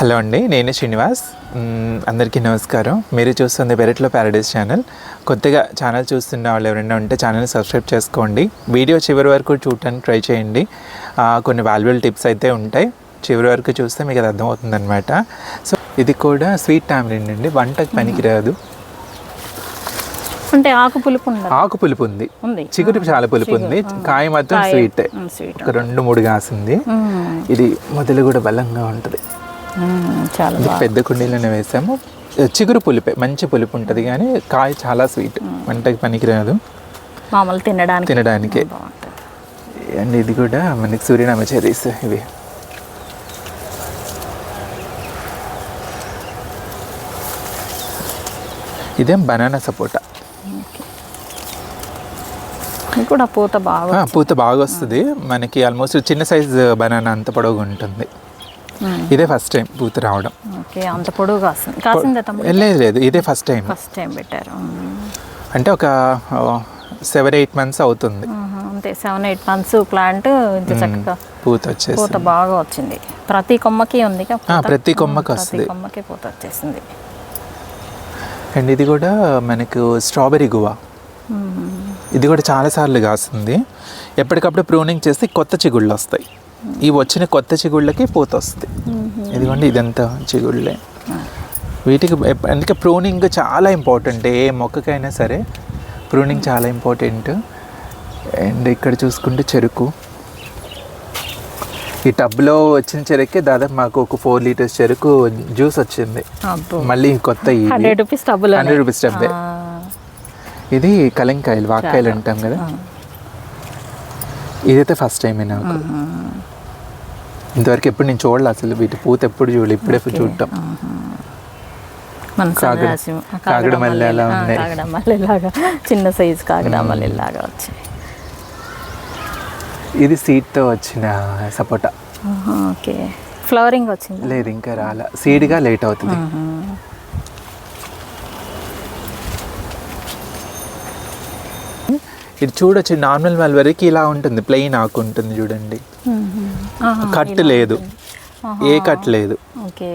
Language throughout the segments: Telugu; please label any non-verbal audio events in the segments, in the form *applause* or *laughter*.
హలో అండి నేను శ్రీనివాస్. అందరికీ నమస్కారం. మీరు చూస్తుంది పెరట్లో ప్యారడైస్ ఛానల్. కొత్తగా ఛానల్ చూస్తున్న వాళ్ళు ఎవరైనా ఉంటే ఛానల్ని సబ్స్క్రైబ్ చేసుకోండి. వీడియో చివరి వరకు చూడటానికి ట్రై చేయండి. కొన్ని వాల్యుబుల్ టిప్స్ అయితే ఉంటాయి. చివరి వరకు చూస్తే మీకు అది అర్థమవుతుంది అనమాట సో ఇది కూడా స్వీట్ టామరిన్ అండి. వంటకు పనికిరాదు. అంటే ఆకు పులుపు ఆకు పులుపు ఉంది. చిగురు చాలా పులుపు ఉంది. కాయ మాత్రం స్వీట్ స్వీట్ ఒక రెండు మూడు కాసింది. ఇది మొదలు కూడా బలంగా ఉంటుంది. చాలా పెద్ద కుండీలోనే వేసాము. చిగురు పులిపే మంచి పులుపు ఉంటుంది కానీ కాయ చాలా స్వీట్ వంటకి పనికిరాదు. మామూలు తినడానికి. తినడానికి. అండ్ ఇది కూడా మనకి సూర్యనామ చెరీస్ ఇవి. ఇదేం బనానా సపోటా. కూడా పూత బాగా పూత బాగా వస్తుంది. మనకి ఆల్మోస్ట్ చిన్న సైజ్ బనానా అంత పొడవుగా ఉంటుంది. ఇదే ఫస్ట్ టైం పూత రావడం. ఓకే అంత పొడుగు కాసిందా తమ్ముడు లేదు లేదు ఇదే ఫస్ట్ టైం ఫస్ట్ టైం పెట్టారు. అంటే ఒక సెవెన్ ఎయిట్ మంత్స్ అవుతుంది. అంతే సెవెన్ ఎయిట్ మంత్స్ ప్లాంట్ ఇంత చక్కగా పూత వచ్చేసి పూత బాగా వచ్చింది. ప్రతి కొమ్మకి ఉంది? ప్రతి కొమ్మకి వస్తుంది. కొమ్మకి పూత వచ్చేసింది. అండ్ ఇది కూడా మనకు స్ట్రాబెరీ గువా. ఇది కూడా చాలాసార్లు కాస్తుంది. ఎప్పటికప్పుడు ప్రూనింగ్ చేస్తే కొత్త చిగుళ్ళు వస్తాయి. ఈ వచ్చిన కొత్త చిగుళ్ళకి పూత వస్తుంది ఇదిగోండి ఇదంతా చిగుళ్ళే. వీటికి అందుకే ప్రూనింగ్ చాలా ఇంపార్టెంట్ ఏ మొక్కకైనా సరే ప్రూనింగ్ చాలా ఇంపార్టెంట్. అండ్ ఇక్కడ చూసుకుంటే చెరుకు. ఈ టబ్లో వచ్చిన చెరుకే దాదాపు మాకు ఒక ఫోర్ లీటర్స్ చెరుకు జ్యూస్ వచ్చింది. మళ్ళీ కొత్త ఇది హండ్రెడ్ రూపీస్ డబ్బులు హండ్రెడ్ రూపీస్ డబ్బే ఇది కలంకాయలు వాక్కాయలు అంటాం కదా. ఇదైతే ఫస్ట్ టైం నాకు. ఇంతవరకు ఎప్పుడు నేను చూడలే అసలు వీటి పూత ఎప్పుడు చూడలే ఇప్పుడే చూడటం. మన కాగడ- సన్యాసి కాగడ మల్లె అలా ఉన్నాయి. కాగడ మల్లెలాగా చిన్న సైజు మల్లెలాగా వచ్చాయి. ఇది సీడ్తో వచ్చిన సపోటా. ఓకే. ఫ్లవరింగ్ వచ్చింది? లేదు ఇంకా రాలా. సీడ్గా లేట్ అవుతుంది. ఇది చూడొచ్చు నార్మల్ మల్వరికి ఇలా ఉంటుంది ప్లెయిన్ ఆకు ఉంటుంది చూడండి. కట్ లేదు. ఏ కట్ లేదు. ఓకే.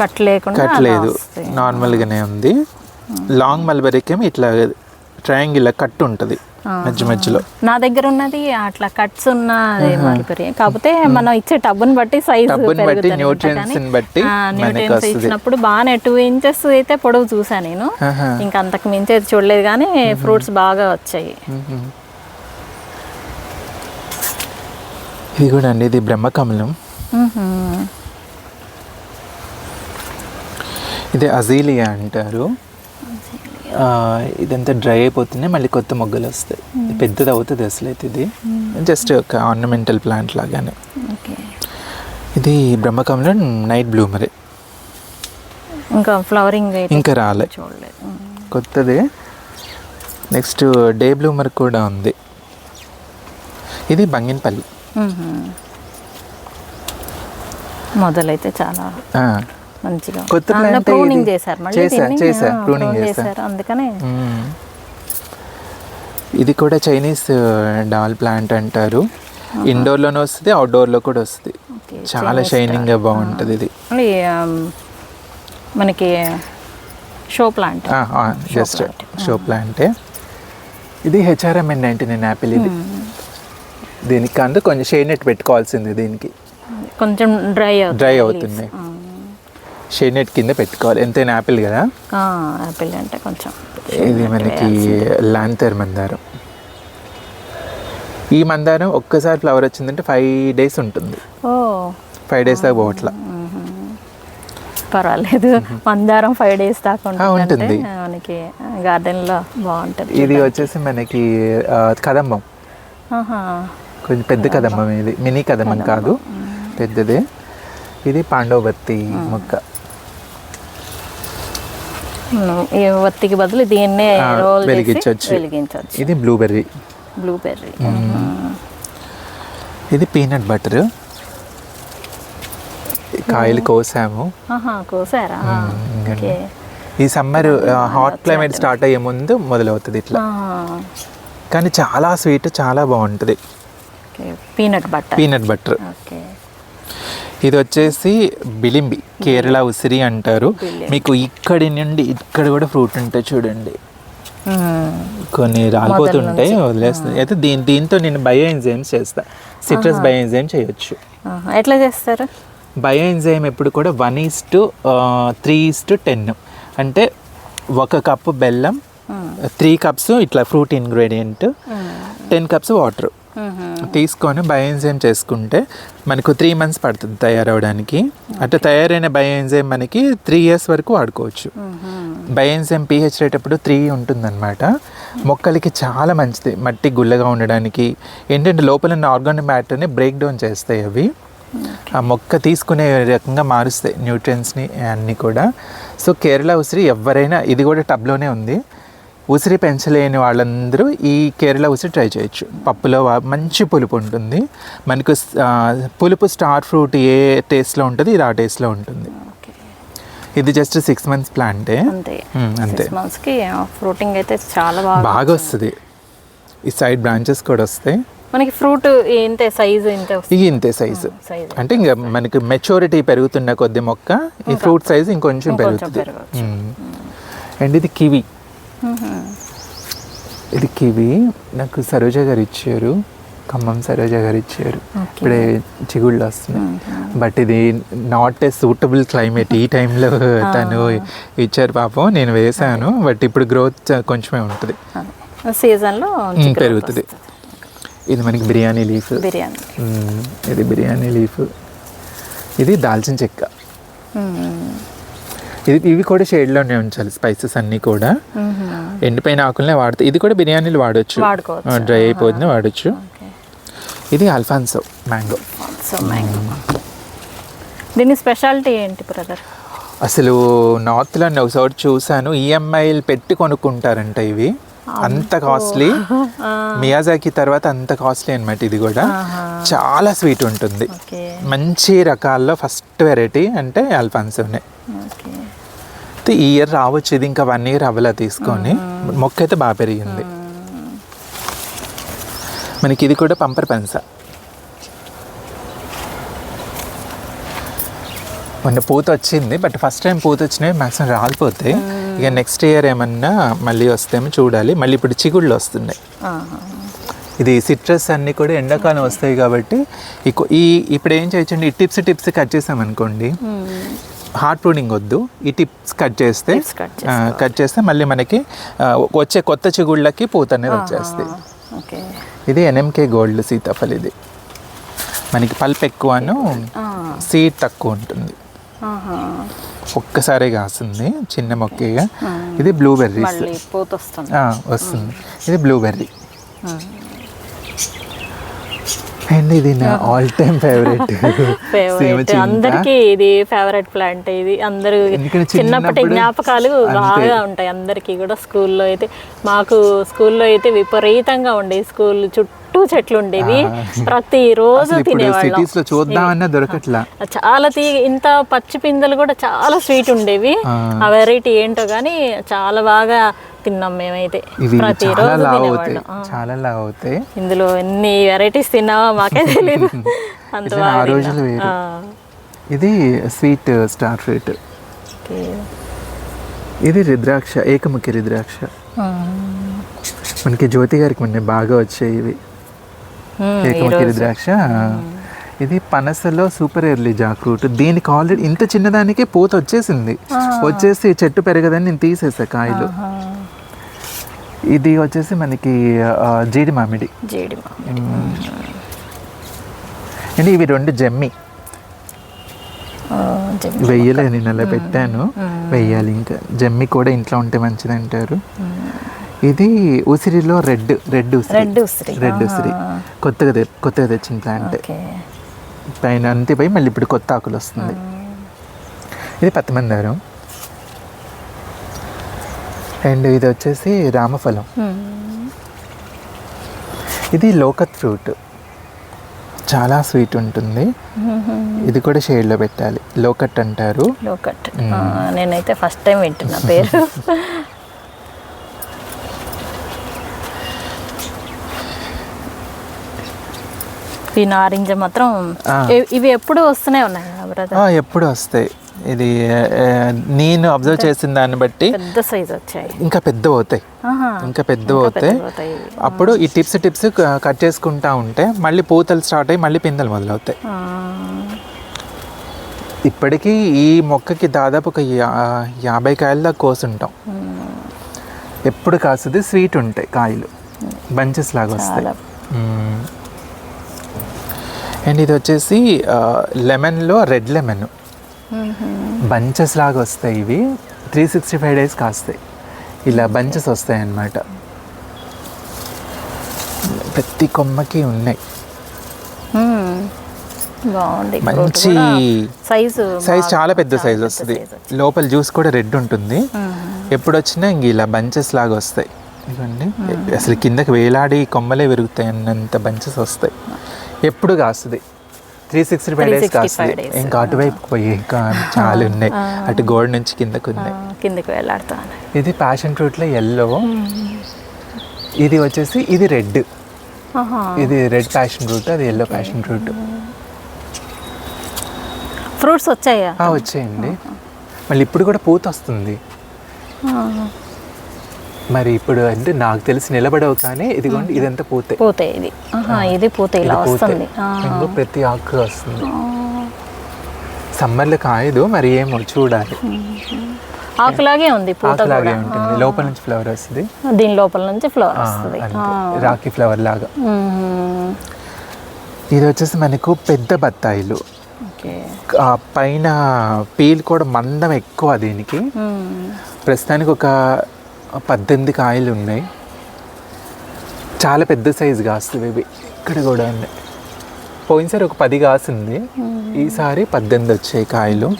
కట్ లేకుండా కట్ లేదు. నార్మల్గానే ఉంది. లాంగ్ మల్బరీకి ఏమో ఇట్లా ట్రయాంగిల్ కట్ ఉంటుంది మధ్య మధ్యలో. నా దగ్గర ఉన్నది అట్లా కట్స్ ఉన్నది మల్బరీ. కాకపోతే మనం ఇచ్చే టబ్బుని బట్టి సైజ్ బట్టి nutrients ని బట్టి. ఇచ్చినప్పుడు బాగానే టూ ఇంచెస్ అయితే పొడవు చూసా నేను. ఇంకా అంతకు మించి చూడలేదు కానీ ఫ్రూట్స్ బాగా వచ్చాయి. ఇది కూడా అండి ఇది బ్రహ్మకమలం. ఇది అజీలియా అంటారు. ఇదంతా డ్రై అయిపోతుంది మళ్ళీ కొత్త మొగ్గలు వస్తాయి. పెద్దది అవుతుంది అసలు అయితే ఇది. జస్ట్ ఒక ఆర్నమెంటల్ ప్లాంట్ లాగానే. ఇది బ్రహ్మకమలం నైట్ బ్లూమరే ఇంకా ఫ్లవరింగ్ ఇంకా రాలే. కొత్తది. నెక్స్ట్ డే బ్లూమర్ కూడా ఉంది. ఇది బంగినపల్లి. మొదలైతే చాలా మంచిగా. కొత్త ప్రూనింగ్ ఇది. చేశారు మళ్ళీ చేశా, దీన్ని? చేశా, ఆ, pruning prune చేశా. చేశారు అందుకనే. ఇది కూడా చైనీస్ డాల్ ప్లాంట్ అంటారు. ఇండోర్లోనే వస్తుంది అవుట్డోర్లో కూడా వస్తుంది. చాలా షైనింగ్గా బాగుంటుంది ఇది. మనకి షో ప్లాంట్. జస్ట్ షో ప్లాంటే. ఇది హెచ్ఆర్ఎం నైన్టీ నైన్ యాపిల్ ఇది. దీనికి అందు కొంచెం షేడ్ నెట్ పెట్టుకోవాల్సింది దీనికి. కొంచెం డ్రై డ్రై అవుతుంది. షేడ్ నెట్ కింద పెట్టుకోవాలి. ఎంతైనా యాపిల్ కదా? యాపిల్ అంటే కొంచెం ఇది మనకి లాంతర్ మందారం. ఈ మందారం ఒక్కసారి ఫ్లవర్ వచ్చిందంటే ఫైవ్ డేస్ ఉంటుంది. ఓ. ఫైవ్ డేస్ దాకా పోవట్లా. పర్వాలేదు. మందారం ఫైవ్ డేస్ దాకా ఉంటుంది. మనకి గార్డెన్లో బాగుంటుంది ఇది వచ్చేసి మనకి కదంబం. కొంచెం పెద్ద కదంబం ఇది మినీ కదంబం కాదు. పెద్దదే. ఇది పాండవబత్తి మొక్క. ఒత్తికి బదులు దీన్నే రోల్ వెలిగించొచ్చు. వెలిగించవచ్చు. ఇది బ్లూబెర్రీ బ్లూబెర్రీ ఇది పీనట్ బటర్ కాయలు కోసాము. కోసారా? ఈ సమ్మర్ హాట్ క్లైమేట్ స్టార్ట్ అయ్యే ముందు మొదలవుతుంది ఇట్లా. కానీ చాలా స్వీట్ చాలా బాగుంటుంది. Peanut butter peanut butter okay. ఇది వచ్చేసి బిలింబి కేరళ ఉసిరి అంటారు. మీకు ఇక్కడి నుండి ఇక్కడ కూడా ఫ్రూట్ ఉంటాయి చూడండి. కొన్ని రాలిపోతుంటాయి వదిలేస్తుంది. అయితే దీని దీంతో నేను బయో ఎంజైమ్స్ చేస్తా. సిట్రస్ బయో ఎంజైమ్ చేయొచ్చు. ఎట్లా చేస్తారు? బయో ఎంజైమ్ ఎప్పుడు కూడా one is to three is to ten. అంటే ఒక కప్పు బెల్లం త్రీ కప్స్ ఇట్లా fruit ingredient ten cups water. తీసుకొని బయోఎంజైమ్ చేసుకుంటే మనకు త్రీ మంత్స్ పడుతుంది తయారవడానికి. అట్లా తయారైన బయోఎంజైమ్ మనకి త్రీ ఇయర్స్ వరకు వాడుకోవచ్చు. బయోఎంజైమ్ పిహెచ్ రేట్ అప్పుడు త్రీ ఉంటుందన్నమాట. మొక్కలకి చాలా మంచిది. మట్టి గుల్లగా ఉండడానికి ఏంటంటే లోపల ఉన్న ఆర్గానిక్ మ్యాటర్ని బ్రేక్ డౌన్ చేస్తాయి అవి. ఆ మొక్క తీసుకునే రకంగా మారుస్తాయి న్యూట్రియన్స్ని అన్నీ కూడా. సో కేరళ ఉసిరి ఎవరైనా ఇది కూడా టబ్లోనే ఉంది. ఉసిరి పెంచలేని వాళ్ళందరూ ఈ కేరళ ఉసిరి ట్రై చేయొచ్చు. పప్పులో మంచి పులుపు ఉంటుంది. మనకు పులుపు స్టార్ ఫ్రూట్ ఏ టేస్ట్లో ఉంటుంది ఇది ఆ టేస్ట్లో ఉంటుంది. ఇది జస్ట్ సిక్స్ మంత్స్ ప్లాంటే. అంతే. మంత్స్కి ఫ్రూటింగ్ అయితే చాలా బాగా బాగా వస్తుంది. ఈ సైడ్ బ్రాంచెస్ కూడా వస్తాయి. మనకి ఫ్రూట్ ఇంతే సైజు ఇంతే ఇవి ఇంతే సైజు. అంటే ఇంకా మనకి మెచ్యూరిటీ పెరుగుతున్న కొద్ది మొక్క ఈ ఫ్రూట్ సైజ్ ఇంకొంచెం పెరుగుతుంది. అండ్ ఇది కివి. ఇది కివి. నాకు సరోజ గారు ఇచ్చారు. ఖమ్మం సరోజ గారు ఇచ్చారు. ఇప్పుడే చిగుళ్ళు వస్తున్నాయి. బట్ ఇది నాట్ ఏ సూటబుల్ క్లైమేట్ ఈ టైంలో *laughs* తను ఇచ్చారు పాపం. నేను వేసాను. బట్ ఇప్పుడు గ్రోత్ కొంచెమే ఉంటుంది. సీజన్లో పెరుగుతుంది. ఇది మనకి బిర్యానీ లీఫ్. బిర్యానీ. ఇది బిర్యానీ లీఫ్. ఇది దాల్చిన చెక్క. ఇది ఇవి కూడా షేడ్లోనే ఉంచాలి స్పైసెస్ అన్నీ కూడా. ఎండిపోయిన ఆకులనే వాడతాయి ఇది కూడా బిర్యానీలు వాడచ్చు. డ్రై అయిపోతుంది వాడచ్చు. ఇది అల్ఫాన్సో మ్యాంగో. దీని స్పెషాలిటీ ఏంటి బ్రదర్? అసలు నార్త్లో ఒకసారి చూశాను ఈఎంఐలు పెట్టి కొనుక్కుంటారంట ఇవి. అంత కాస్ట్లీ మియాజాకి తర్వాత అంత కాస్ట్లీ అనమాట ఇది కూడా. చాలా స్వీట్ ఉంటుంది. మంచి రకాల్లో ఫస్ట్ వెరైటీ అంటే అల్ఫాన్సోనే. ఈ ఇయర్ రావచ్చు ఇది ఇంకా వన్ ఇయర్ అవ్వలా తీసుకొని. మొక్క అయితే బాగా పెరిగింది. మనకి ఇది కూడా పంపర్ పెన్స. మొన్న పూత వచ్చింది బట్ ఫస్ట్ టైం పూత వచ్చినవి మ్యాక్సిమం రాలిపోతాయి ఇక నెక్స్ట్ ఇయర్ ఏమన్నా మళ్ళీ వస్తేమో చూడాలి. మళ్ళీ ఇప్పుడు చిగుళ్ళు వస్తున్నాయి. ఇది సిట్రస్ అన్నీ కూడా ఎండాకాలం వస్తాయి కాబట్టి ఈ ఇప్పుడు ఏం చేయొచ్చండి ఈ టిప్స్ టిప్స్ కట్ చేసామనుకోండి హార్ట్ ప్రూనింగ్ వద్దు. ఈ టిప్స్ కట్ చేస్తే కట్ చేస్తే. మళ్ళీ మనకి వచ్చే కొత్త చిగుళ్ళకి పూత అనేది వచ్చేస్తాయి. ఓకే. ఇది ఎన్ఎంకే గోల్డ్ సీతాఫల్ ఇది. మనకి పల్ప్ ఎక్కువను సీడ్ తక్కువ ఉంటుంది. ఒక్కసారే కాస్తుంది చిన్న మొక్కగా. ఇది పూత వస్తుంది. ఇది బ్లూబెర్రీ అండ్ ఇది నా ఆల్ టైమ్ ఫేవరెట్ ఫేవరెట్ అందరికి ఇది ఫేవరెట్ ప్లాంట్ ఇది అందరూ చిన్నప్పటి జ్ఞాపకాలు. బాగా ఉంటాయి అందరికి కూడా. స్కూల్లో అయితే మాకు స్కూల్లో అయితే విపరీతంగా ఉండేవి స్కూల్ చుట్టూ చెట్లు ఉండేవి ప్రతి రోజు ఇప్పుడు తినేవాళ్ళం. సిటీస్లో చూద్దామన్నా దొరకట్లా. చాలా తీ ఇంత పచ్చి పిందెలు కూడా చాలా స్వీట్ ఉండేవి. ఆ. వెరైటీ ఏంటో కానీ చాలా బాగా తిన్నాం మేమైతే. ప్రతిరోజు. చాలా లావ్ అవుతాయి. ఇందులో ఎన్ని వెరైటీస్ తిన్నావో మాకే *laughs* తెలియదు అంత ఇది స్వీట్ స్టార్ ఫ్రూట్. ఇది రుద్రాక్ష ఏకముఖి రుద్రాక్ష. మనకి జ్యోతి గారికి మొన్న బాగా వచ్చాయి ఇవి. మ్మ్, ఏకముఖి ఈరోజు. రుద్రాక్ష ఇది పనసలో సూపర్ ఎర్లీ జాక్ ఫ్రూట్ దీనికి ఆల్రెడీ ఇంత చిన్నదానికి పూత వచ్చేసింది. వచ్చేసి చెట్టు పెరగదని నేను తీసేసా కాయలు. ఇది వచ్చేసి మనకి జీడి మామిడి. మామిడి. అండ్ ఇవి రెండు జమ్మి. వెయ్యలే నేను అలా పెట్టాను. వెయ్యాలి ఇంకా. జమ్మి కూడా ఇంట్లో ఉంటే మంచిది అంటారు ఇది ఉసిరిలో రెడ్ రెడ్ ఉసిరి. రెడ్ ఉసిరి. రెడ్ ఉసిరి. కొత్తగా కొత్తగా తెచ్చిన ప్లాంట్ పైన అంతే పోయి మళ్ళీ ఇప్పుడు కొత్త ఆకులు వస్తుంది. ఇది పత్తమందారం. అండ్ ఇది వచ్చేసి రామఫలం. ఇది లోకత్ ఫ్రూట్. చాలా స్వీట్ ఉంటుంది. ఇది కూడా షేడ్లో పెట్టాలి. లోకట్ అంటారు. లోకట్. నేనైతే ఫస్ట్ టైం వింటున్నా పేరు. *laughs* ఈ నారింజ మాత్రం ఇవి ఎప్పుడు వస్తూనే ఉన్నాయి ఎప్పుడు వస్తాయి. ఇది నేను అబ్జర్వ్ చేసిన దాన్ని బట్టి పెద్ద సైజ్ వచ్చాయి. ఇంకా పెద్ద అవుతాయి. ఇంకా పెద్ద అవుతాయి. అప్పుడు ఈ టిప్స్ టిప్స్ కట్ చేసుకుంటా ఉంటే మళ్ళీ పూతలు స్టార్ట్ అయ్యి మళ్ళీ పిందెలు మొదలవుతాయి. ఇప్పటికీ ఈ మొక్కకి దాదాపు ఒక యాభై కాయల దాకా కోసుంటాం. ఎప్పుడు కాస్తుంది స్వీట్ ఉంటాయి కాయలు. బంచెస్ లాగా వస్తాయి. అండ్ ఇది వచ్చేసి లెమన్లో రెడ్ లెమన్. బంచెస్ లాగా వస్తాయి ఇవి. త్రీ సిక్స్టీ ఫైవ్ డేస్ కాస్తాయి. ఇలా బంచెస్ వస్తాయి అన్నమాట. ప్రతి కొమ్మకి ఉన్నాయి. బాగుంది. మంచి సైజు సైజ్ చాలా పెద్ద సైజ్ వస్తుంది. లోపల జ్యూస్ కూడా రెడ్ ఉంటుంది. ఎప్పుడు వచ్చినా ఇంక ఇలా బంచెస్ లాగా వస్తాయి. ఇవ్వండి. అసలు కిందకి వేలాడి కొమ్మలే విరుగుతాయి అన్నంత బంచెస్ వస్తాయి. ఎప్పుడు కాస్తుంది? త్రీ సిక్స్టీ ఫైవ్ డేస్ 365 కాస్తుంది. ఇంకా అటువైపు పోయి ఇంకా *laughs* చాలా ఉన్నాయి. అటు గోడ నుంచి కిందకు ఉన్నాయి. కిందకి వెళ్ళాడుతాను ఇది ప్యాషన్ ఫ్రూట్లో ఎల్లో ఇది వచ్చేసి ఇది రెడ్ ఇది రెడ్ ప్యాషన్ ఫ్రూట్ అది ఎల్లో ప్యాషన్ ఫ్రూట్ ఫ్రూట్స్ వచ్చాయా? వచ్చేయండి. మళ్ళీ ఇప్పుడు కూడా పూత వస్తుంది. మరి ఇప్పుడు అంటే నాకు తెలిసి నిలబడవు కానీ ఇదిగోండి ఇదంతా పూతే. పూతే ఇది. ఆహా, ఇది పూతే ఇలా. వస్తుంది. ప్రతి ఆకు వస్తుంది. సమ్మర్లో కాయదు మరి ఏమో చూడాలి. ఆకులాగే ఉంది పూత ఆకులాగే ఉంటుంది. లోపల నుంచి ఫ్లవర్ వస్తుంది. దీని లోపల నుంచి ఫ్లవర్ వస్తుంది. రాఖీ ఫ్లవర్ లాగా. ఇది వచ్చేసి మనకు పెద్ద బత్తాయిలు. పైన పీల్ కూడా మందం ఎక్కువ దీనికి. ప్రస్తుతానికి ఒక పద్దెనిమిది కాయలు ఉన్నాయి. చాలా పెద్ద సైజు కాస్తుంది ఇవి ఇక్కడ కూడా ఉన్నాయి పోయినసారి ఒక పది కాసింది. ఈసారి పద్దెనిమిది వచ్చాయి కాయలు.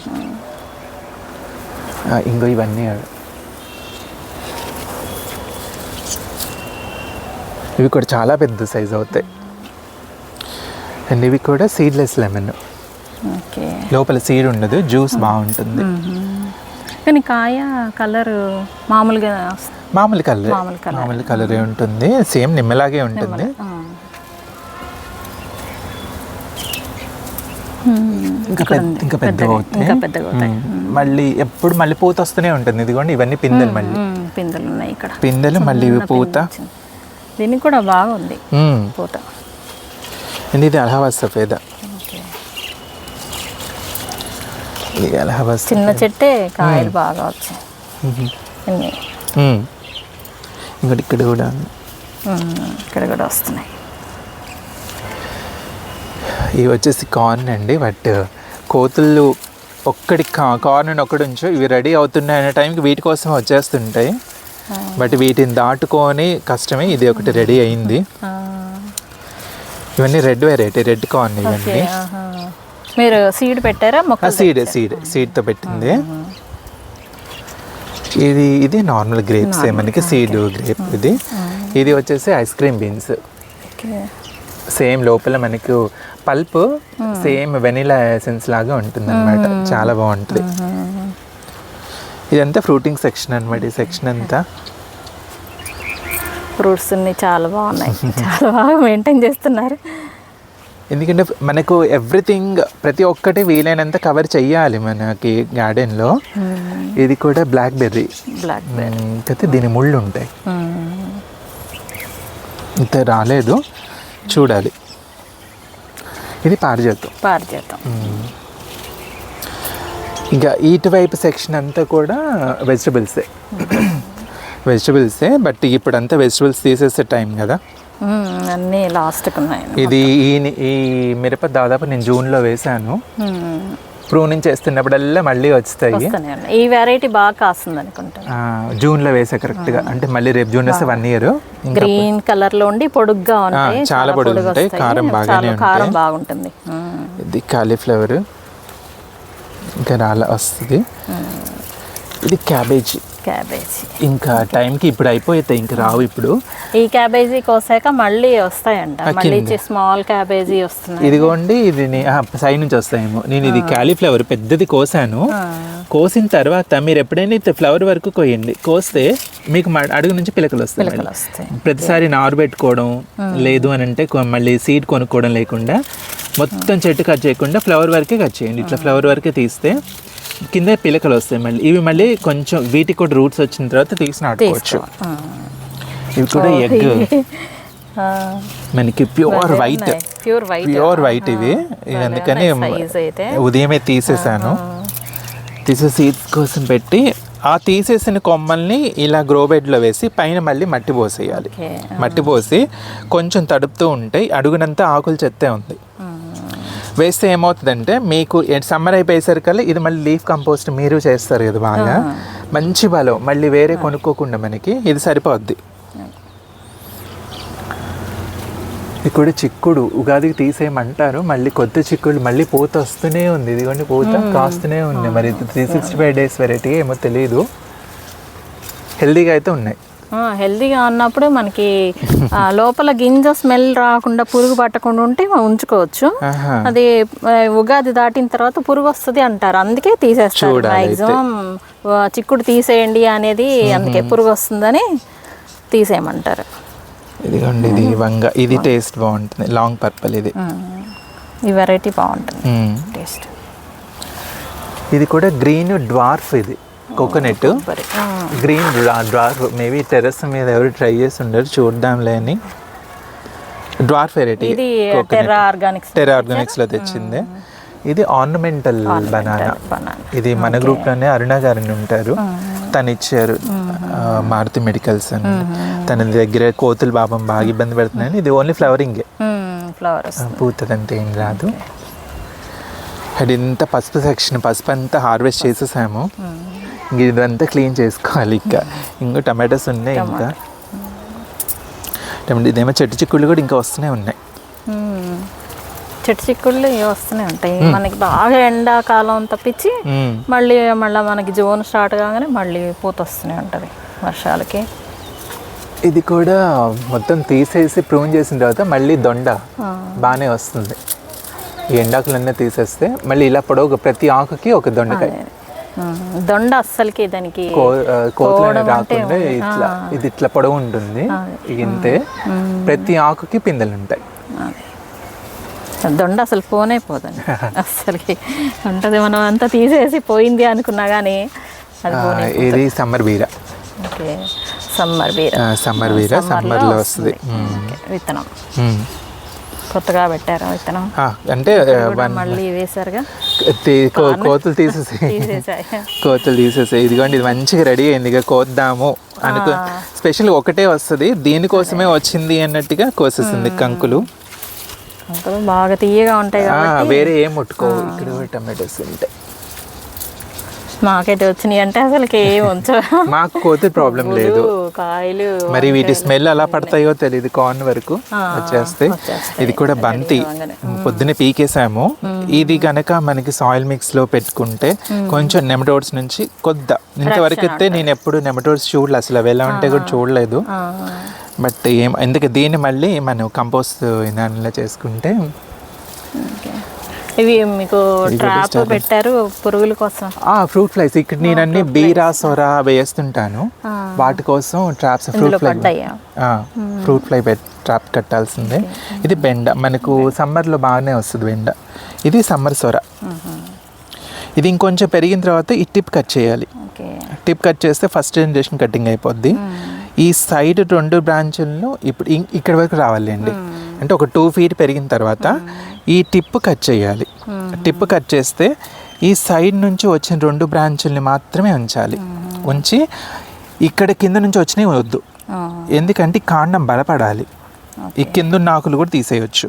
ఆ, ఇంకో ఇవన్నీ. ఇవి కూడా చాలా పెద్ద సైజు అవుతాయి. అండ్ ఇవి కూడా సీడ్లెస్ లెమన్ లోపల సీడ్ ఉండదు జ్యూస్ బాగుంటుంది. కానీ కాయ కలర్ మామూలుగా. మామూలు కలర్. మామూలు కలరే. ఉంటుంది. సేమ్ నిమ్మలాగే ఉంటుంది. ఇంకా. ఇంకా పెద్ద పెద్దగా, అవుతాయి. మళ్ళీ ఎప్పుడు మళ్ళీ పూత వస్తూనే ఉంటుంది. ఇదిగోండి ఇవన్నీ పిందెలు మళ్ళీ. పిందెలు ఉన్నాయి ఇక్కడ. పిందెలు మళ్ళీ పూత. దీనికి కూడా బాగుంది. పూత. ఇది అలహాబాద్ సఫేద ఓకే. ఇది అలహాబాద్ చిన్న చెట్టే కాయలు బాగా వచ్చాయి. ఇంకోటి ఇక్కడ కూడా. ఇక్కడ కూడా వస్తున్నాయి. ఇవి వచ్చేసి కార్న్ అండి బట్ కోతులు ఒక్కడి కార్న్ ఒక్కడి ఉంచు ఇవి రెడీ అవుతున్నాయి అనే టైంకి వీటి కోసం వచ్చేస్తుంటాయి. బట్ వీటిని దాటుకొని కష్టమే ఇది ఒకటి రెడీ అయింది. ఇవన్నీ రెడ్ వెరైటీ రెడ్ కార్న్ ఇవన్నీ. మీరు సీడ్ పెట్టారా? మొక్క సీడ్ సీడ్ సీడ్తో పెట్టింది. ఇది ఇది నార్మల్ గ్రేప్స్ మనకి సీడ్ గ్రేప్ ఇది. ఇది వచ్చేసి ఐస్ క్రీమ్ బీన్స్ సేమ్ లోపల మనకు పల్ప్ సేమ్ వెనిలా ఎసెన్స్ లాగా ఉంటుంది అనమాట చాలా బాగుంటుంది. ఇదంతా ఫ్రూటింగ్ సెక్షన్ అనమాట ఈ సెక్షన్ అంతా. ఫ్రూట్స్ అన్ని చాలా బాగున్నాయి. చాలా బాగా మెయింటైన్ చేస్తున్నారు. ఎందుకంటే మనకు ఎవ్రీథింగ్ ప్రతి ఒక్కటి వీలైనంత కవర్ చెయ్యాలి మనకి గార్డెన్లో ఇది కూడా బ్లాక్ బెర్రీ బ్లాక్ అయితే దీని ముళ్ళు ఉంటాయి. ఇంత రాలేదు. చూడాలి. ఇది పారిజాతం. పారిజాతం. ఇంకా ఇటువైపు సెక్షన్ అంతా కూడా వెజిటబుల్సే వెజిటబుల్సే బట్ ఇప్పుడు అంతా వెజిటబుల్స్ తీసేసే టైం కదా. అన్నీ లాస్ట్కి ఉన్నాయి. ఇది ఈ ఈ మిరప దాదాపు నేను జూన్లో వేశాను. ప్రూనింగ్ చేస్తున్నప్పుడల్లా మళ్ళీ వస్తాయి. ఈ వెరైటీ బాగా కాస్తుంది అనుకుంటాను జూన్లో వేసా కరెక్ట్గా అంటే మళ్ళీ రేపు జూన్ వస్తే వన్ ఇయర్ గ్రీన్ కలర్లో ఉండి పొడుగ్గా ఉంటాయి. చాలా పొడుగు ఉంటాయి. కారం బాగానే చాలా కారం. బాగుంటుంది. ఇది కాలీఫ్లవర్ ఇంకా రాలా వస్తుంది. ఇది క్యాబేజీ క్యాబేజీ. ఇంకా టైంకి ఇప్పుడు అయిపోతాయి ఇంకా రావు ఇప్పుడు. ఈ క్యాబేజీ కోసాక మళ్ళీ వస్తాయంట. మళ్ళీ. స్మాల్ క్యాబేజీ వస్తున్నాయి. ఇదిగోండి ఇది సైడ్ నుంచి వస్తాయేమో. నేను ఇది క్యాలీఫ్లవర్ పెద్దది కోసాను. కోసిన తర్వాత మీరు ఎప్పుడైనా ఇది ఫ్లవర్ వరకు కోయండి కోస్తే మీకు అడుగు నుంచి పిలకలు వస్తాయి ప్రతిసారి నారు పెట్టుకోవడం లేదు అని అంటే మళ్ళీ సీడ్ కొనుక్కోవడం లేకుండా మొత్తం చెట్టు కట్ చేయకుండా ఫ్లవర్ వరకే కట్ చేయండి. ఇట్లా ఫ్లవర్ వరకే తీస్తే కింద పిలకలు వస్తాయి మళ్ళీ. ఇవి మళ్ళీ కొంచెం వీటికి కూడా రూట్స్ వచ్చిన తర్వాత తీసి నాటుకోవచ్చు. ఇవి కూడా ఎగ్. మనకి pure white. Pure white. Pure white ఇవి. అందుకని ఉదయమే తీసేసాను. తీసేసి కోసం పెట్టి ఆ తీసేసిన కొమ్మల్ని ఇలా గ్రో బెడ్లో వేసి పైన మళ్ళీ మట్టి పోసేయాలి. మట్టి పోసి కొంచెం తడుపుతూ ఉంటే అడుగునంతా ఆకులు చెత్తే ఉంది. వేస్తే ఏమవుతుందంటే మీకు సమ్మర్ అయిపోయేసరికల్లా ఇది మళ్ళీ లీఫ్ కంపోస్ట్ మీరు చేస్తారు కదా బాగా. మంచి బలం. మళ్ళీ వేరే కొనుక్కోకుండా మనకి ఇది సరిపోద్ది. ఇది కూడా చిక్కుడు ఉగాదికి తీసేయమంటారు. మళ్ళీ కొత్త చిక్కుడు మళ్ళీ పూత వస్తూనే ఉంది. ఇదిగోండి పూత కాస్తూనే ఉంది. మరి three sixty five days variety ఏమో తెలియదు హెల్దీగా అయితే ఉన్నాయి. హెల్దీగా ఉన్నప్పుడు మనకి లోపల గింజ స్మెల్ రాకుండా పురుగు పట్టకుండా ఉంటే మనం ఉంచుకోవచ్చు. అది ఉగాది దాటిన తర్వాత పురుగు వస్తుంది అంటారు. అందుకే తీసేస్తారు. మ్యాక్సిమం చిక్కుడు తీసేయండి అనేది అందుకే పురుగు వస్తుందని తీసేయమంటారు. ఇదిగోండి ఇది వంగ ఇది టేస్ట్ బాగుంటుంది. లాంగ్ పర్పల్ ఇది. ఈ వెరైటీ బాగుంటుంది. టేస్ట్ ఇది కూడా గ్రీన్ డ్వార్ఫ్ ఇది. Coconut green dwarf maybe terrace మీద ఎవరు ట్రై చేసి ఉండరు చూద్దాంలే అని dwarf variety Terra Organics Terra ఆర్గానిక్స్లో తెచ్చింది. ఇది ఆర్నమెంటల్ బనానా ఇది మన గ్రూప్లోనే అరుణ గారిని ఉంటారు. తను ఇచ్చారు ఆ, మారుతి మెడికల్స్ అని తన దగ్గర కోతులు పాపం బాగా ఇబ్బంది పెడుతున్నాయని. ఇది ఓన్లీ ఫ్లవరింగే ఫ్లవర్స్ పూతదంతా ఏం రాదు. అది ఇంత పసుపు సెక్షన్ పసుపు అంతా హార్వెస్ట్ చేసేసాము. ఇంక ఇదంతా క్లీన్ చేసుకోవాలి ఇంకా. ఇంకా టమాటోస్ ఉన్నాయి ఇంకా. టమాటో. ఇదేమో చెట్టు చిక్కుళ్ళు కూడా ఇంకా వస్తూనే ఉన్నాయి. చెట్టు చిక్కుళ్ళు ఇవి వస్తూనే ఉంటాయి. మనకి బాగా ఎండాకాలం తప్పించి. మళ్ళీ మళ్ళీ మనకి జూన్ స్టార్ట్ కాగానే మళ్ళీ పూత వస్తూనే ఉంటుంది వర్షాలకి. ఇది కూడా మొత్తం తీసేసి ప్రూన్ చేసిన తర్వాత మళ్ళీ దొండ బాగానే వస్తుంది. ఈ ఎండాకులన్నీ తీసేస్తే మళ్ళీ ఇలా పొడవు ప్రతి ఆకుకి ఒక దొండకాయ. దొండ అస్సలకి దానికి రాకుండా ఇట్లా ఇది ఇట్లా పొడవు ఉంటుంది. ఇంతే. ప్రతి ఆకుకి పిందెలు ఉంటాయి. దొండ అసలు పోనే పోదండి. *laughs* అస్సలకి ఉంటుంది మనం అంతా తీసేసి పోయింది అనుకున్నా కానీ ఇది సమ్మర్ బీర. ఓకే. సమ్మర్ బీర. సమ్మర్ బీర సమ్మర్లో వస్తుంది. విత్తనం. కొత్తగా పెట్టారా విత్తనం అంటే మళ్ళీ కో- కోతులు తీసేసి. కోతులు తీసేసాయి ఇదిగోండి ఇది మంచిగా రెడీ అయింది. ఇక కోద్దాము అనుకో స్పెషల్ ఒకటే వస్తుంది. దీనికోసమే వచ్చింది అన్నట్టుగా కోసేసింది కంకులు. బాగా తీయగా ఉంటాయి వేరే ఏం ముట్టుకో ఇక్కడ కూడా టమాటోస్ ఉంటాయి మాకైతే వచ్చినాయి అంటే అసలుకి ఏం ఉంచవు మాకు కోతులు ప్రాబ్లం లేదు. కాయలు మరి వీటి స్మెల్ ఎలా పడతాయో తెలియదు కార్న్ వరకు వచ్చేస్తే. ఇది కూడా బంతి. పొద్దున్నే పీకేసాము. ఇది గనక మనకి సాయిల్ మిక్స్లో పెట్టుకుంటే కొంచెం నెమటోడ్స్ నుంచి కొద్ద. ఇంతవరకు అయితే నేను ఎప్పుడు నెమటోడ్స్ చూడలేదు అసలు అవి ఎలా ఉంటే కూడా చూడలేదు. బట్ ఏం ఎందుకు దీన్ని మళ్ళీ మనం కంపోస్ట్ దానిలో చేసుకుంటే. ఇవి మీకు ట్రాప్ పెట్టారు పురుగుల కోసం. ఆ ఫ్రూట్ ఫ్లైస్ ఇక్కడ నేను అన్ని బీరా సొర వేస్తుంటాను. వాటి కోసం traps fruit fly fruit fly trap కట్టాల్సిందే. ఇది బెండ. మనకు సమ్మర్లో బాగానే వస్తుంది బెండ. ఇది సమ్మర్ సొర. ఇది ఇంకొంచెం పెరిగిన తర్వాత ఈ టిప్ కట్ చేయాలి. టిప్ కట్ చేస్తే ఫస్ట్ జనరేషన్ కటింగ్ అయిపోద్ది. ఈ సైడ్ రెండు బ్రాంచులను ఇప్పుడు ఇక్కడ వరకు రావాలండి. అంటే ఒక టూ ఫీట్ పెరిగిన తర్వాత ఈ టిప్ కట్ చేయాలి. టిప్ కట్ చేస్తే ఈ సైడ్ నుంచి వచ్చిన రెండు బ్రాంచుల్ని మాత్రమే ఉంచాలి. ఉంచి ఇక్కడ కింద నుంచి వచ్చినవి వద్దు. ఎందుకంటే కాండం బలపడాలి. ఈ కింద ఉన్న ఆకులు కూడా తీసేయొచ్చు.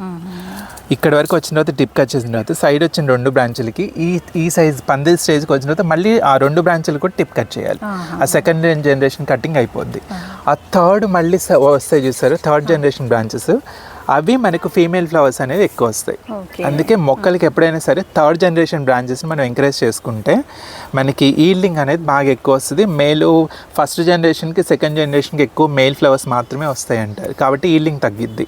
ఇక్కడ వరకు వచ్చిన తర్వాత టిప్ కట్ చేసిన తర్వాత సైడ్ వచ్చిన రెండు బ్రాంచులకి ఈ ఈ సైజ్ పందిల్ స్టేజ్కి వచ్చిన తర్వాత మళ్ళీ ఆ రెండు బ్రాంచులు కూడా టిప్ కట్ చేయాలి. ఆ సెకండ్ జనరేషన్ కటింగ్ అయిపోద్ది. ఆ థర్డ్ మళ్ళీ వస్తాయి చూసారు? థర్డ్ జనరేషన్ బ్రాంచెస్ అవి మనకు ఫీమేల్ ఫ్లవర్స్ అనేది ఎక్కువ వస్తాయి. అందుకే మొక్కలకి ఎప్పుడైనా సరే థర్డ్ జనరేషన్ బ్రాంచెస్ని మనం ఎంకరేజ్ చేసుకుంటే మనకి ఈల్డింగ్ అనేది బాగా ఎక్కువ వస్తుంది. మేలు ఫస్ట్ జనరేషన్కి సెకండ్ జనరేషన్కి ఎక్కువ మేల్ ఫ్లవర్స్ మాత్రమే వస్తాయి అంటారు. కాబట్టి ఈల్డింగ్ తగ్గిద్ది.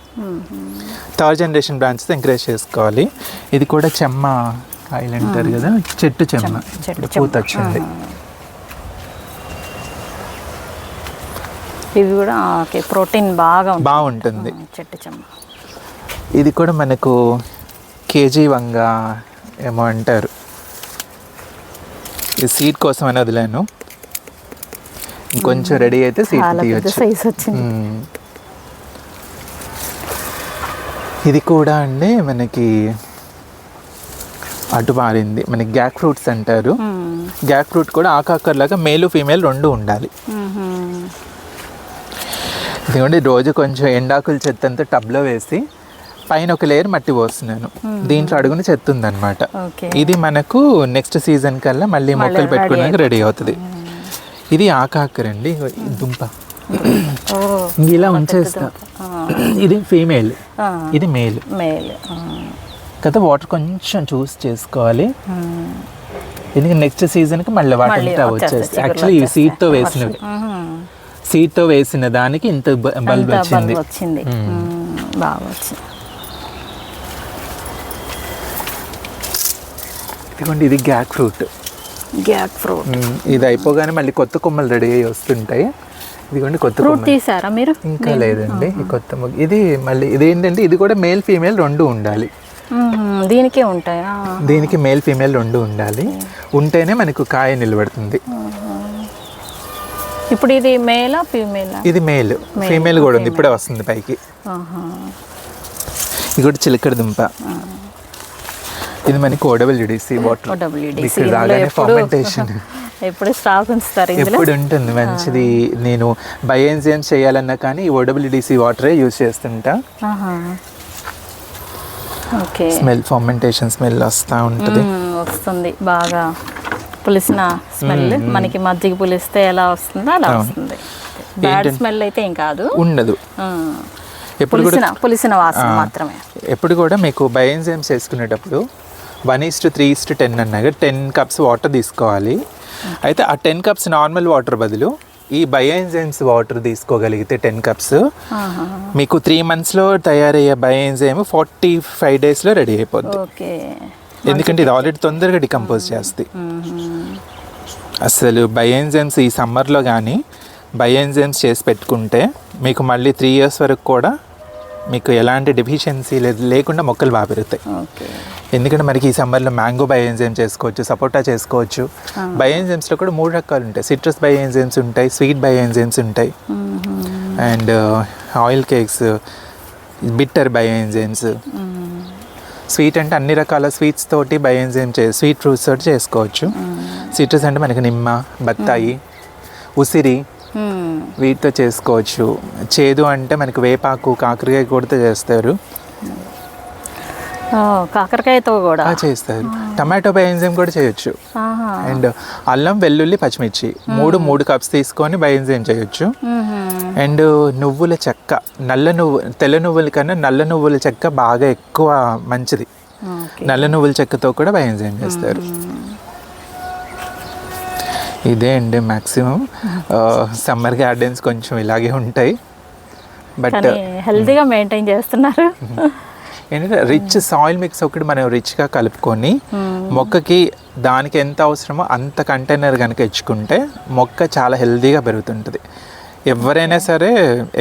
థర్డ్ జనరేషన్ బ్రాంచెస్ ఎంకరేజ్ చేసుకోవాలి. ఇది కూడా చెమ్మ కాయలు అంటారు కదా చెట్టు చెమ్మ. పూత వచ్చింది ఇవి కూడా ప్రోటీన్ బాగా బాగుంటుంది. చెట్టు చెమ్మ. ఇది కూడా మనకు కేజీ వంగ ఏమో అంటారు. ఈ సీడ్ కోసం అని వదిలాను. ఇంకొంచెం రెడీ అయితే సీడ్ పెద్ద తీయచ్చు. ఇది కూడా అండి మనకి అటు మారింది. మనకి గ్యాక్ ఫ్రూట్స్ అంటారు. గ్యాక్ ఫ్రూట్ కూడా ఆకాకర్లాగా మేలు ఫీమేల్ రెండు ఉండాలి. ఇదిగోండి రోజు కొంచెం ఎండాకుల చెత్త అంతా టబ్లో వేసి పైన ఒక లేయర్ మట్టి పోస్తున్నాను. దీంట్లో అడుగున చెత్త ఉందన్నమాట. ఇది మనకు నెక్స్ట్ సీజన్ కల్లా మళ్ళీ మొక్కలు పెట్టుకోవడానికి రెడీ అవుతుంది. ఇది ఆకాకర్ అండి ఇగో ఈ దుంప. ఇలా ఉంచేస్తా. ఇది ఫీమేల్ ఇది మేల్ కదా వాటర్ కొంచెం చూస్ చేసుకోవాలి. ఎందుకంటే నెక్స్ట్ సీజన్కి మళ్ళీ అంతా వచ్చేస్తాయి, యాక్చువల్లీ ఇవి. సీడ్తో వేసినవి. సీడ్తో వేసిన దానికి ఇంత బల్బ్ వచ్చింది. బాగా వచ్చింది. ఇదిగోండి ఇది గ్యాక్ ఫ్రూట్ గ్యాక్ ఫ్రూట్ ఇది అయిపోగానే మళ్ళీ కొత్త కొమ్మలు రెడీ అయ్యి వస్తుంటాయి. ఇదిగోండి కొత్త ఫ్రూట్ తీసారా మీరు? ఇంకా లేదండి ఈ కొత్త మొగ్గ ఇది మళ్ళీ ఇది ఏంటంటే ఇది కూడా మేల్ ఫీమేల్ రెండు ఉండాలి. దీనికే ఉంటాయా? దీనికి మేల్ ఫీమేల్ రెండు ఉండాలి. ఉంటేనే మనకు కాయ నిలబడుతుంది. ఇప్పుడు ఇది మేలా ఫీమేలా ఇది మేల్ ఫీమేల్ కూడా ఉంది ఇప్పుడే వస్తుంది పైకి. ఇది కూడా చిలకడ దుంప. ఇది మనకి ఓడబ్ల్యూడిసి వాటర్ ఓడబ్ల్యూడిసి రాగానే ఫర్మెంటేషన్ ఎప్పుడు స్టాక్ *laughs* ఉంచుతారు ఇందులో? ఎప్పుడు ఉంటుంది మంచిది. నేను బయోఎన్జిఎం చేయాలన్నా కానీ ఈ ఓడబ్ల్యూడిసి వాటరే యూజ్ చేస్తుంటా. ఆహా. ఓకే. స్మెల్ ఫర్మెంటేషన్ స్మెల్ వస్తూ ఉంటుంది. వస్తుంది బాగా. పులిసిన స్మెల్ మనకి మజ్జిగ పులిస్తే ఎలా వస్తుందో అలా వస్తుంది. బ్యాడ్ స్మెల్ అయితే ఏం కాదు. ఉండదు. ఎప్పుడు కూడా పులిసిన వాసన మాత్రమే. ఎప్పుడు కూడా మీకు బయోఎన్జిఎమ్స్ చేసుకునేటప్పుడు one is to three is to ten అన్నాగా ten cups water తీసుకోవాలి. అయితే ఆ టెన్ కప్స్ నార్మల్ వాటర్ బదులు ఈ బయోఎన్జైమ్స్ వాటర్ తీసుకోగలిగితే టెన్ కప్స్. మీకు త్రీ మంత్స్లో తయారయ్యే బయోఎన్జైమ్ ఫార్టీ ఫైవ్ డేస్లో రెడీ అయిపోద్ది. ఓకే. ఎందుకంటే ఇది ఆల్రెడీ తొందరగా డికంపోజ్ చేస్తుంది. అసలు బయోఎన్జైమ్స్ ఈ సమ్మర్లో కానీ బయోఎన్జైమ్స్ చేసి పెట్టుకుంటే మీకు మళ్ళీ త్రీ ఇయర్స్ వరకు కూడా మీకు ఎలాంటి డెఫిషియన్సీ లేకుండా మొక్కలు బాగా పెరుగుతాయి. ఓకే. ఎందుకంటే మనకి ఈ సమ్మర్లో మ్యాంగో బయోఎన్జైమ్ చేసుకోవచ్చు సపోటా చేసుకోవచ్చు. బయోఎన్జైమ్స్లో కూడా మూడు రకాలు ఉంటాయి. సిట్రస్ బయోఎన్జైమ్స్ ఉంటాయి స్వీట్ బయోఎన్జైమ్స్ ఉంటాయి. And oil cakes bitter bio enzymes sweet అంటే అన్ని రకాల స్వీట్స్ తోటి బయోఎన్జైమ్ చే స్వీట్ ఫ్రూట్స్ తోటి చేసుకోవచ్చు. సిట్రస్ అంటే మనకి నిమ్మ బత్తాయి ఉసిరి. వీటితో చేసుకోవచ్చు. చేదు అంటే మనకి వేపాకు కాకరకాయ కూడా చేస్తారు. కాకరకాయతో కూడా. చేస్తారు. టమాటో బయోఎన్జైమ్ కూడా చేయొచ్చు. అండ్ అల్లం వెల్లుల్లి పచ్చిమిర్చి. మూడు మూడు కప్స్ తీసుకొని బయోఎన్జైమ్ చేయొచ్చు. అండ్ నువ్వుల చెక్క. నల్ల నువ్వు తెల్ల నువ్వుల కన్నా నల్ల నువ్వుల చెక్క బాగా ఎక్కువ మంచిది. నల్ల నువ్వుల చెక్కతో కూడా బయోఎన్జైమ్ చేస్తారు. ఇదే అండి మ్యాక్సిమం సమ్మర్ గార్డెన్స్ కొంచెం ఇలాగే ఉంటాయి. బట్ హెల్తీగా మెయింటైన్ చేస్తున్నారు. ఏంటంటే రిచ్ సాయిల్ మిక్స్ ఒకటి మనం రిచ్గా కలుపుకొని మొక్కకి దానికి ఎంత అవసరమో అంత కంటైనర్ కనుక ఇచ్చుకుంటే మొక్క చాలా హెల్తీగా పెరుగుతుంటుంది. ఎవరైనా సరే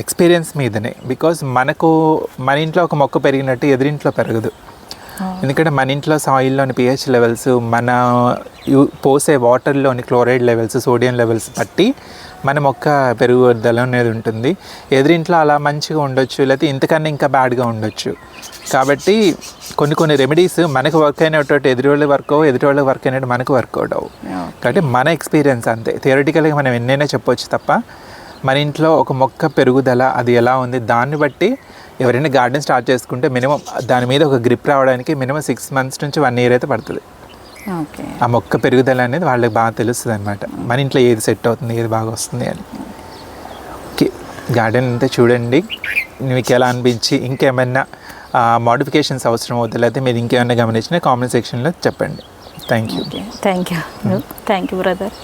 ఎక్స్పీరియన్స్ మీదనే బికాజ్ మనకు మన ఇంట్లో ఒక మొక్క పెరిగినట్టు ఎదురింట్లో పెరగదు. ఎందుకంటే మన ఇంట్లో సాయిల్లోని పిహెచ్ లెవెల్స్ మన పోసే వాటర్లోని క్లోరైడ్ లెవెల్స్ సోడియం లెవెల్స్ బట్టి మన మొక్క పెరుగుదల అనేది ఉంటుంది. ఎదురింట్లో అలా మంచిగా ఉండొచ్చు లేకపోతే ఇంతకన్నా ఇంకా బ్యాడ్గా ఉండొచ్చు. కాబట్టి కొన్ని కొన్ని రెమెడీస్ మనకు వర్క్ అయినట్టు ఎదుటి వాళ్ళ వర్క్ అవ్వు వాళ్ళకి వర్క్ అయినట్టు మనకు వర్కౌట్ అవ్వు కాబట్టి మన ఎక్స్పీరియన్స్ అంతే. థియరటికల్గా మనం ఎన్నైనా చెప్పొచ్చు తప్ప మన ఇంట్లో ఒక మొక్క పెరుగుదల అది ఎలా ఉంది దాన్ని బట్టి ఎవరైనా గార్డెన్ స్టార్ట్ చేసుకుంటే మినిమం దాని మీద ఒక గ్రిప్ రావడానికి మినిమం సిక్స్ మంత్స్ నుంచి వన్ ఇయర్ అయితే పడుతుంది. ఆ మొక్క పెరుగుదల అనేది వాళ్ళకి బాగా తెలుస్తుంది అనమాట మన ఇంట్లో ఏది సెట్ అవుతుంది ఏది బాగా వస్తుంది అని. ఓకే. గార్డెన్ అంతా చూడండి. మీకు ఎలా అనిపించి ఇంకేమైనా మోడిఫికేషన్స్ అవసరం అవుతుంది లేకపోతే మీరు ఇంకేమైనా గమనించిన కామెంట్ సెక్షన్లో చెప్పండి. Thank you thank you thank you brother